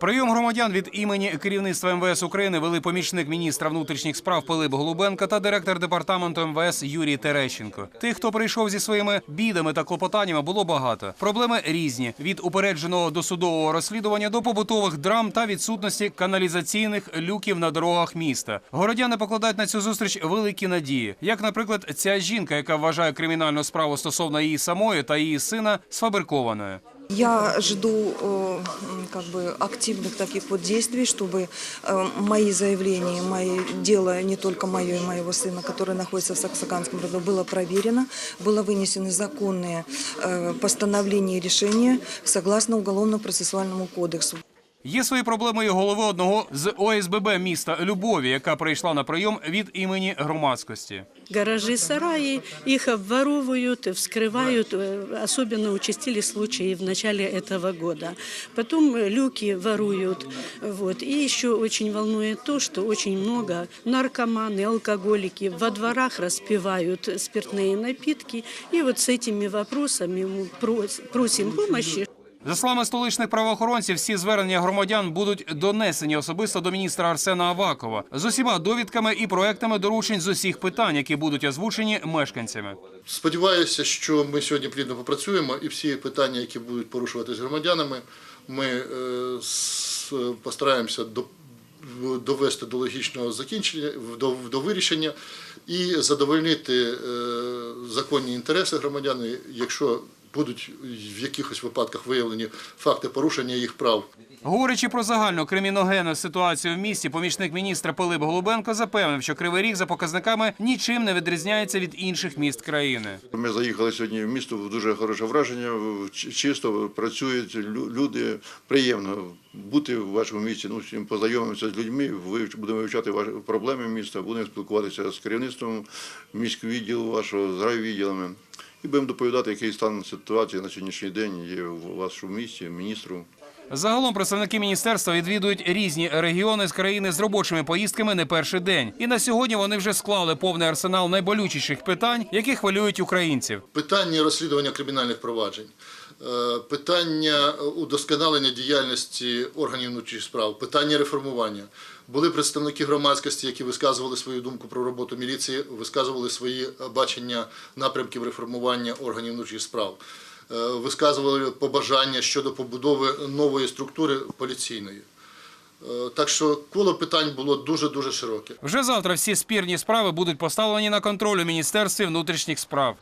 Прийом громадян від імені керівництва МВС України вели помічник міністра внутрішніх справ Пилип Голубенко та директор департаменту МВС Юрій Терещенко. Тих, хто прийшов зі своїми бідами та клопотаннями, було багато. Проблеми різні: від упередженого досудового розслідування до побутових драм та відсутності каналізаційних люків на дорогах міста. Городяни покладають на цю зустріч великі надії, як, наприклад, ця жінка, яка вважає кримінальну справу стосовно її самої та її сина сфабрикованою. Я жду э, м, как бы активных таких вот действий, чтобы э, мои заявления, мои дело не только мое и моего сына, который находится в Саксаганском роду, было проверено, было вынесены законные э, постановления и решения согласно Уголовно-процессуальному кодексу. Є свої проблеми і голови одного з ОСББ міста Любові, яка прийшла на прийом від імені громадськості. гаражи, сараи, их обворовывают, вскрывают. Э, Особенно участились случаи в начале этого года. Потом э, люки воруют. Вот. И еще очень волнует то, что очень много наркоманы, алкоголики во дворах распивают спиртные напитки. И вот с этими вопросами мы прос- просим помощи, За словами столичних правоохоронців, всі звернення громадян будуть донесені особисто до міністра Арсена Авакова з усіма довідками і проектами доручень з усіх питань, які будуть озвучені мешканцями. Сподіваюся, що ми сьогодні плідно попрацюємо і всі питання, які будуть порушуватись громадянами, ми е, постараємося до- довести до логічного закінчення, до, до вирішення і задовольнити е, законні інтереси громадян, якщо будуть в якихось випадках виявлені факти порушення їх прав. Говорячи про загальну криміногенну ситуацію в місті, помічник міністра Пилип Голубенко запевнив, що Кривий Ріг за показниками нічим не відрізняється від інших міст країни. Ми заїхали сьогодні в місто, дуже хороше враження, чисто працюють люди. Приємно бути в вашому місті, ну, всім познайомимося з людьми, будемо вивчати ваші проблеми міста, будемо спілкуватися з керівництвом міського відділу вашого, з райвідділами. І будемо доповідати, який стан ситуації на сьогоднішній день є у вашому місті, міністру. Загалом представники міністерства відвідують різні регіони з країни з робочими поїздками не перший день. І на сьогодні вони вже склали повний арсенал найболючіших питань, які хвилюють українців. Питання розслідування кримінальних проваджень, питання удосконалення діяльності органів внутрішніх справ, питання реформування. Були представники громадськості, які висказували свою думку про роботу міліції, висказували свої бачення напрямків реформування органів внутрішніх справ, Е, висказували побажання щодо побудови нової структури поліційної. Е, Так що коло питань було дуже дуже широке. Вже завтра всі спірні справи будуть поставлені на контроль у міністерстві внутрішніх справ.